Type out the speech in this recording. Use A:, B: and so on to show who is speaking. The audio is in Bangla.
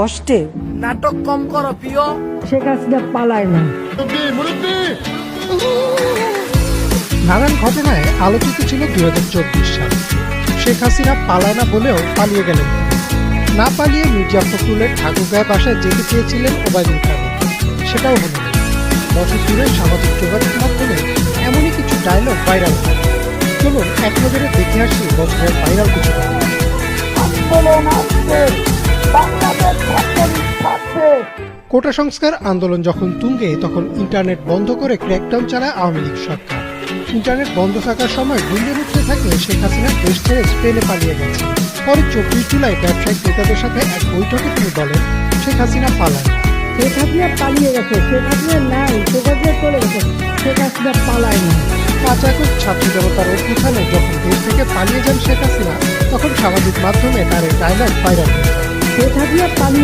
A: কষ্টে।
B: নাটক কম করো প্রিয়।
A: শেখ হাসিনা পালায় না।
C: নানান ঘটনায় আলোচিত ছিল দুই সাল। শেখ হাসিনা পালায় না বলেও পালিয়ে গেলেন। না পালিয়ে মির্জা ফখরুলের ঠাকুরগাঁয় বাসায় যেতে চেয়েছিলেন ওবায়দুল কাদের। সেটাও হলো না। বছর জুড়ে সামাজিক যোগাযোগ মাধ্যমে এমনই কিছু ডায়লগ ভাইরাল হয়। চলুন এক নজরে দেখে আসি বছরের ভাইরাল কিছু ঘটনা। কোটা সংস্কার আন্দোলন যখন তুঙ্গে তখন ইন্টারনেট বন্ধ করে ক্র্যাকডাউন চালায় আওয়ামী লীগ সরকার। ইন্টারনেট বন্ধ থাকার সময় গুলির উঠতে থাকে শেখ হাসিনা দেশ ছেড়ে স্পেনে পালিয়ে গেছে পরে চব্বিশ জুলাই ব্যবসায়িক নেতাদের সাথে এক বৈঠকে তিনি বলেন শেখ হাসিনা পালায়
A: শেখ হাসিনা পালিয়ে গেছে। শেখ হাসিনা নাই শেখ হাসিনা চলে গেছে। শেখ হাসিনা পালায় না।
C: পাঁচ আগস্ট ছাত্র জনতার অভ্যুত্থানে যখন দেশ থেকে পালিয়ে যান শেখ হাসিনা তখন সামাজিক মাধ্যমে তার এই ডায়লগ ভাইরাল হয়ে যায়।
A: শেখ হাসিনা পালিয়ে